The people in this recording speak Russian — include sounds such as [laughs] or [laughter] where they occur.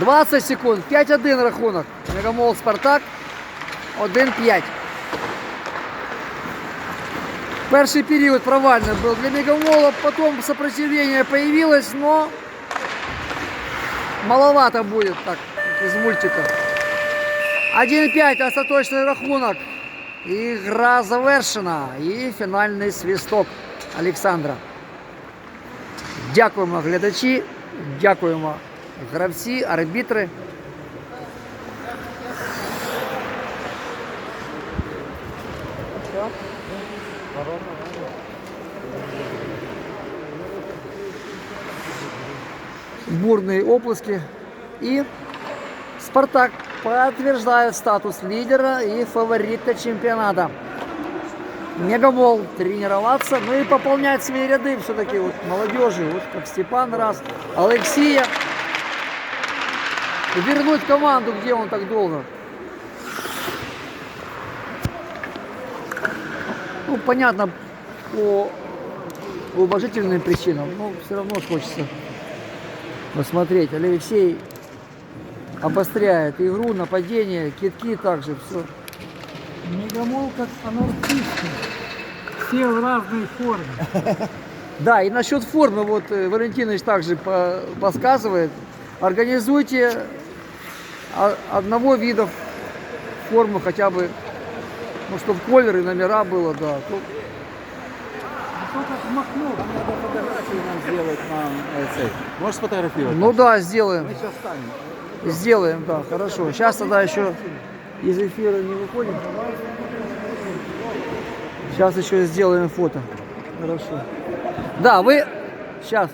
20 секунд. 5-1 рахунок. Мегамол Спартак. 1-5. Перший период провальный был для Мегамола, потом сопротивление появилось, но маловато будет так, как из мультика. 1-5 остаточний рахунок. І гра завершена. І фінальний свисток Олександра. Дякуємо глядачі, дякуємо гравці, арбітри. Бурные оплески. И Спартак подтверждает статус лидера и фаворита чемпионата. Мегамол тренироваться, ну и пополнять свои ряды все-таки вот молодежи, вот как Степан раз, Алексия. Вернуть команду, где он так долго. Ну, понятно, по уважительным причинам, но все равно хочется посмотреть. Алексей обостряет игру, нападение, китки также, все. Мегамол как анархисты. Все в разной форме. [laughs] Да, и насчет формы, вот э, Валентинович также по- подсказывает. Организуйте одного вида формы хотя бы, ну, чтобы колер и номера было, да. То- Кто как махнул. Надо фотографию нам сделать нам э. Можешь сфотографировать? Ну да, сделаем. Мы сейчас станем. Сделаем, да, хорошо. Сейчас тогда еще из эфира не выходим. Сейчас еще сделаем фото. Хорошо. Да, вы... Сейчас.